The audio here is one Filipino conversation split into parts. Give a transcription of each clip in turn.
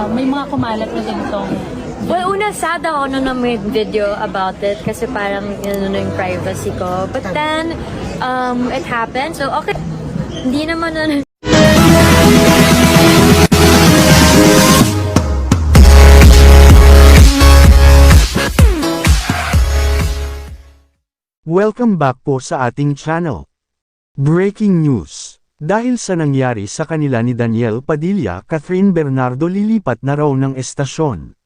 Uh, may mga kumalat na ganitong Well, una sad ako nung na-made video about it kasi parang yun na yung privacy ko. But then, um, it happened. So, okay. Hindi naman nun. Welcome back po sa ating channel. Breaking news. Dahil sa nangyari sa kanila ni Daniel Padilla, Catherine Bernardo lilipat na raw ng estasyon.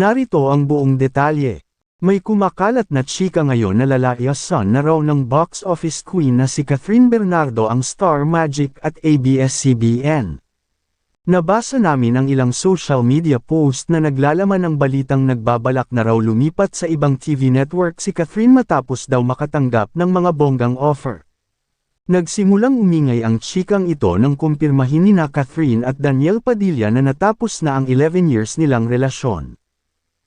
Narito ang buong detalye. May kumakalat na chika ngayon na lalayasan na raw ng box office queen na si Catherine Bernardo ang Star Magic at ABS-CBN. Nabasa namin ang ilang social media post na naglalaman ng balitang nagbabalak na raw lumipat sa ibang TV network si Catherine matapos daw makatanggap ng mga bonggang offer. Nagsimulang umingay ang chikang ito nang kumpirmahin ni na Catherine at Daniel Padilla na natapos na ang 11 years nilang relasyon.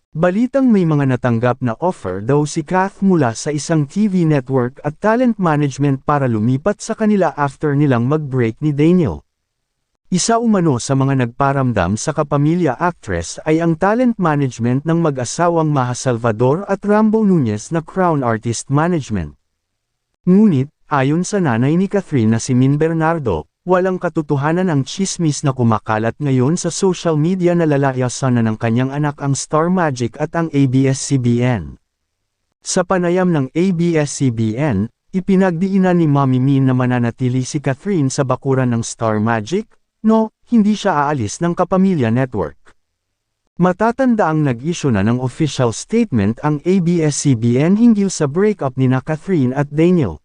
Balitang may mga natanggap na offer daw si Kath mula sa isang TV network at talent management para lumipat sa kanila after nilang mag-break ni Daniel. Isa umano sa mga nagparamdam sa kapamilya actress ay ang talent management ng mag-asawang Maha Salvador at Rambo Nunez na Crown Artist Management. Ngunit, ayon sa nanay ni Catherine na si Min Bernardo, walang katotohanan ang chismis na kumakalat ngayon sa social media na lalayasan na ng kanyang anak ang Star Magic at ang ABS-CBN. Sa panayam ng ABS-CBN, ipinagdiinan ni Mommy Min na mananatili si Catherine sa bakuran ng Star Magic, no, hindi siya aalis ng Kapamilya Network. Matatanda ang nag-issue na ng official statement ang ABS-CBN hinggil sa breakup ni na Catherine at Daniel.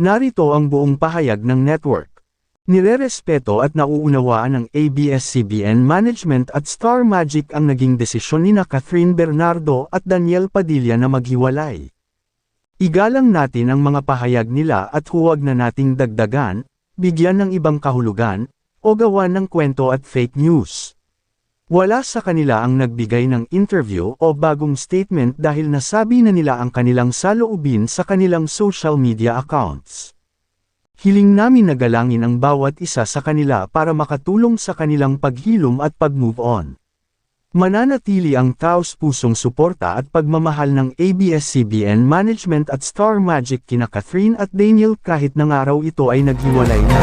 Narito ang buong pahayag ng network. Nirerespeto at nauunawaan ng ABS-CBN Management at Star Magic ang naging desisyon ni na Catherine Bernardo at Daniel Padilla na maghiwalay. Igalang natin ang mga pahayag nila at huwag na nating dagdagan, bigyan ng ibang kahulugan, o gawan ng kwento at fake news. Wala sa kanila ang nagbigay ng interview o bagong statement dahil nasabi na nila ang kanilang saloobin sa kanilang social media accounts. Hiling namin na galangin ang bawat isa sa kanila para makatulong sa kanilang paghilom at pag-move on. Mananatili ang taos pusong suporta at pagmamahal ng ABS-CBN Management at Star Magic kina Catherine at Daniel kahit na nga raw ito ay naghiwalay na.